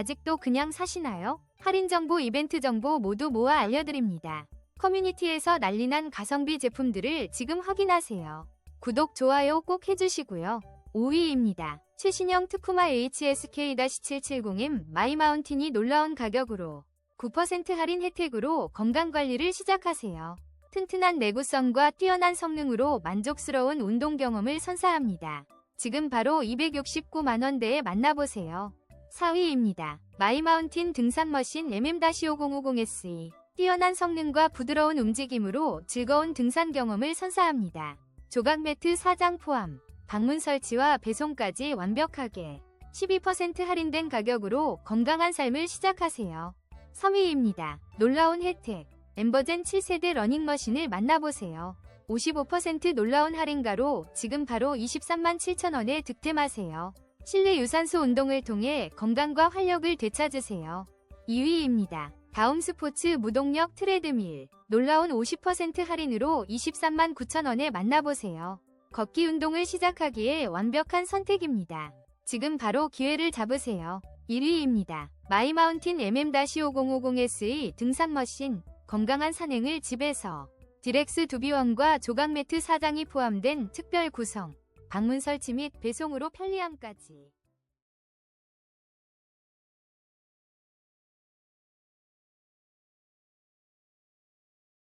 아직도 그냥 사시나요? 할인 정보, 이벤트 정보 모두 모아 알려드립니다. 커뮤니티에서 난리난 가성비 제품들을 지금 확인하세요. 구독, 좋아요 꼭 해주시고요. 5위입니다. 최신형 트쿠마 HSK-770M 마이마운틴이 놀라운 가격으로 9% 할인 혜택으로 건강관리를 시작하세요. 튼튼한 내구성과 뛰어난 성능으로 만족스러운 운동 경험을 선사합니다. 지금 바로 269만원대에 만나보세요. 4위입니다. 마이마운틴 등산 머신 MM-5050SE 뛰어난 성능과 부드러운 움직임으로 즐거운 등산 경험을 선사합니다. 조각 매트 4장 포함, 방문 설치와 배송까지 완벽하게 12% 할인된 가격으로 건강한 삶을 시작하세요. 3위입니다. 놀라운 혜택. 엠버젠 7세대 러닝머신을 만나보세요. 55% 놀라운 할인가로 지금 바로 23만 7천원에 득템하세요. 실내 유산소 운동을 통해 건강과 활력을 되찾으세요. 2위입니다. 다음 스포츠 무동력 트레드밀. 놀라운 50% 할인으로 23만 9천원에 만나보세요. 걷기 운동을 시작하기에 완벽한 선택입니다. 지금 바로 기회를 잡으세요. 1위입니다. 마이마운틴 MM-5050SE 등산 머신. 건강한 산행을 집에서. 디렉스 두비원과 조각 매트 4장이 포함된 특별 구성. 방문 설치 및 배송으로 편리함까지.